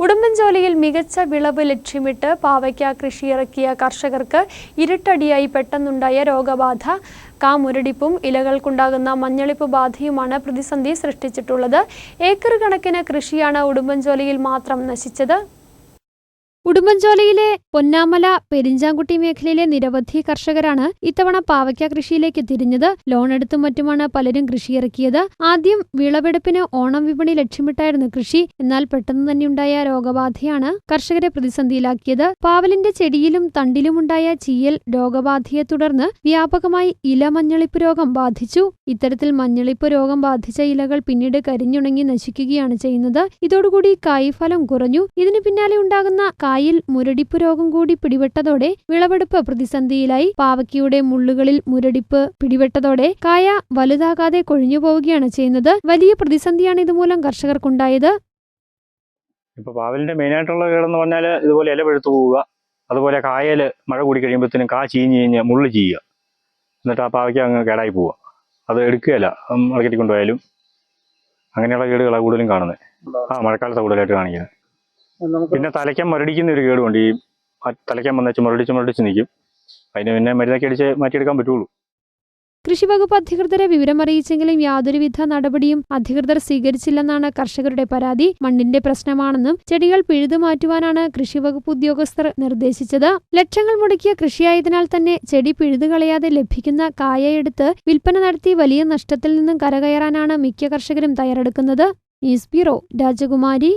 ഉടുമ്പൻചോലയിൽ മികച്ച വിളവ് ലക്ഷ്യമിട്ട് പാവയ്ക്ക കൃഷിയിറക്കിയ കർഷകർക്ക് ഇരുട്ടടിയായി പെട്ടെന്നുണ്ടായ രോഗബാധ കാമുരടിപ്പും ഇലകൾക്കുണ്ടാകുന്ന മഞ്ഞളിപ്പ് ബാധയുമാണ് പ്രതിസന്ധി സൃഷ്ടിച്ചിട്ടുള്ളത്. ഏക്കർ കണക്കിന് കൃഷിയാണ് ഉടുമ്പൻചോലയിൽ മാത്രം നശിച്ചത്. ഉടുമ്പൻചോലയിലെ പൊന്നാമല പെരിഞ്ചാങ്കുട്ടി മേഖലയിലെ നിരവധി കർഷകരാണ് ഇത്തവണ പാവയ്ക്ക കൃഷിയിലേക്ക് തിരിഞ്ഞത്. ലോണെടുത്തും മറ്റുമാണ് പലരും കൃഷിയിറക്കിയത്. ആദ്യം വിളവെടുപ്പിന് ഓണം വിപണി ലക്ഷ്യമിട്ടായിരുന്നു കൃഷി. എന്നാൽ പെട്ടെന്ന് തന്നെയുണ്ടായ രോഗബാധയാണ് കർഷകരെ പ്രതിസന്ധിയിലാക്കിയത്. പാവലിന്റെ ചെടിയിലും തണ്ടിലുമുണ്ടായ ചീയൽ രോഗബാധയെ തുടർന്ന് വ്യാപകമായി ഇല മഞ്ഞളിപ്പ് രോഗം ബാധിച്ചു. ഇത്തരത്തിൽ മഞ്ഞളിപ്പ് രോഗം ബാധിച്ച ഇലകൾ പിന്നീട് കരിഞ്ഞുണങ്ങി നശിക്കുകയാണ് ചെയ്യുന്നത്. ഇതോടുകൂടി കായ്ഫലം കുറഞ്ഞു. ഇതിനു പിന്നാലെ ഉണ്ടാകുന്ന കായിൽ മുരടിപ്പ് രോഗം കൂടി പിടിപെട്ടതോടെ വിളവെടുപ്പ് പ്രതിസന്ധിയിലായി. പാവയ്ക്കയുടെ മുള്ളുകളിൽ മുരടിപ്പ് പിടിപെട്ടതോടെ കായ വലുതാകാതെ കൊഴിഞ്ഞു പോവുകയാണ് ചെയ്യുന്നത്. വലിയ പ്രതിസന്ധിയാണ് ഇതുമൂലം കർഷകർക്കുണ്ടായത്. ഇപ്പൊ പാവലിന്റെ മെയിൻ ആയിട്ടുള്ള കേടെന്ന് പറഞ്ഞാൽ ഇതുപോലെ ഇല വെഴുത്തു പോവുക അതുപോലെ കായൽ മഴ കൂടി കഴിയുമ്പോഴത്തേനും കാ ചീഞ്ഞ് കഴിഞ്ഞ് മുള്ളു ചെയ്യുക. എന്നിട്ട് ആ പാവയ്ക്ക് അങ്ങ് കേടായി പോവുക. അത് എടുക്കുകയല്ല മാർക്കറ്റിൽ കൊണ്ടുപോയാലും അങ്ങനെയുള്ള കേടുകളാണ് കൂടുതലും കാണുന്നത്. ആ മഴക്കാലത്ത് കൂടുതലായിട്ട് കാണിക്കുന്നത്. പിന്നെ തലയ്ക്കാൻ മുരടിക്കുന്ന ഒരു കേടുണ്ട്. ഈ തലയ്ക്കാൻ വന്നേച്ച് മുരടിച്ച് മുരടിച്ച് നിൽക്കും അതിന് പിന്നെ മരുന്നൊക്കെ അടിച്ച് മാറ്റിയെടുക്കാൻ പറ്റുള്ളൂ. കൃഷിവകുപ്പ് അധികൃതരെ വിവരം അറിയിച്ചെങ്കിലും യാതൊരുവിധ നടപടിയും അധികൃതർ സ്വീകരിച്ചില്ലെന്നാണ് കർഷകരുടെ പരാതി. മണ്ണിന്റെ പ്രശ്നമാണെന്നും ചെടികൾ പിഴുതു മാറ്റുവാനാണ് കൃഷിവകുപ്പ് ഉദ്യോഗസ്ഥർ നിർദ്ദേശിച്ചത്. ലക്ഷങ്ങൾ മുടക്കിയ കൃഷിയായതിനാൽ തന്നെ ചെടി പിഴുതു കളയാതെ ലഭിക്കുന്ന കായയെടുത്ത് വിൽപ്പന നടത്തി വലിയ നഷ്ടത്തിൽ നിന്നും കരകയറാനാണ് മിക്ക കർഷകരും തയ്യാറെടുക്കുന്നത്. ന്യൂസ് ബ്യൂറോ രാജകുമാരി.